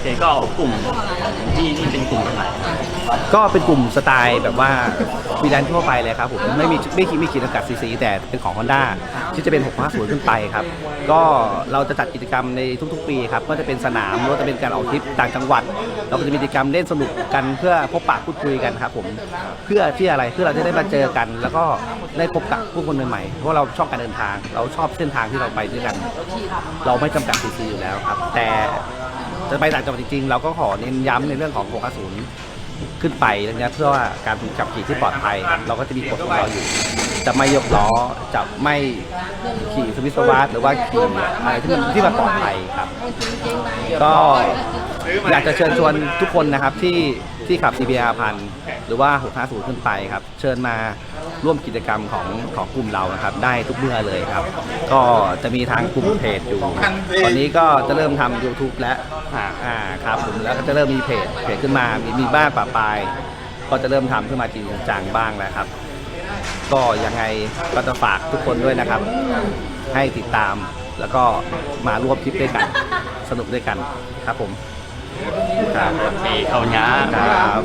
เคก็กลุ่มที่ที่เป็นกลุ่มไหนก็เป็นกลุ่มสไตล์แบบว่าวีแลนทั่วไปเลยครับผมไม่มีไม่ขีดไม่ขีดจำกัดซีซีแต่เป็นของ Honda ที่จะเป็น650ขึ้นไปครับ ก็เราจะจัดกิจกรรมในทุกๆ ปีครับก็จะเป็นสนามหรือจะเป็นการออกทริปต่างจังหวัด เราก็จะมีกิจกรรมเล่นสนุกกันเพื่อพบปะพูดคุยกันครับผมเพื่อที่อะไรเพื่อเราจะได้มาเจอกัน แล้วก็ได้พบกับผู้คนใหม่ๆเพราะเราชอบการเดินทาง เราชอบเส้นทางที่เราไปด้วยกัน เราไม่จำกัดซีซีอยู่แล้วครับ แต่ จะไปต่างจังหวัดจริงๆเราก็ขอเน้นย้ำในเรื่องของ650ขึ้นไปนะเพื่อว่าการขับขี่ที่ปลอดภัยครับเราก็จะมีกฎของเราอยู่ จะไม่ยกล้อจะไม่ขี่สวิสวาร์หรือว่าขี่อะไรที่มันที่มันปลอดภัยครับ ก็อยากจะเชิญชวนทุกคนนะครับที่ที่ขับ CBR พันหรือว่า 650 ขึ้นไปครับ เชิญมา ร่วมกิจกรรมของของกลุ่มเรานะครับ ได้ทุกเมื่อเลยครับ ก็จะมีทางกลุ่มเพจอยู่ ตอนนี้ก็จะเริ่มทำ YouTube แล้วอ่าอ่าครับผมแล้วก็จะเริ่มมีเพจเพจขึ้นมามีมีบ้างปะปาย ก็จะเริ่มทำขึ้นมาจริงจังบ้างแล้วครับ ก็ยังไงก็จะฝากทุกคนด้วยนะครับ ให้ติดตามแล้วก็มาร่วมทริปด้วยกัน สนุกด้วยกันครับผม ครับเอเขาหยา ครับ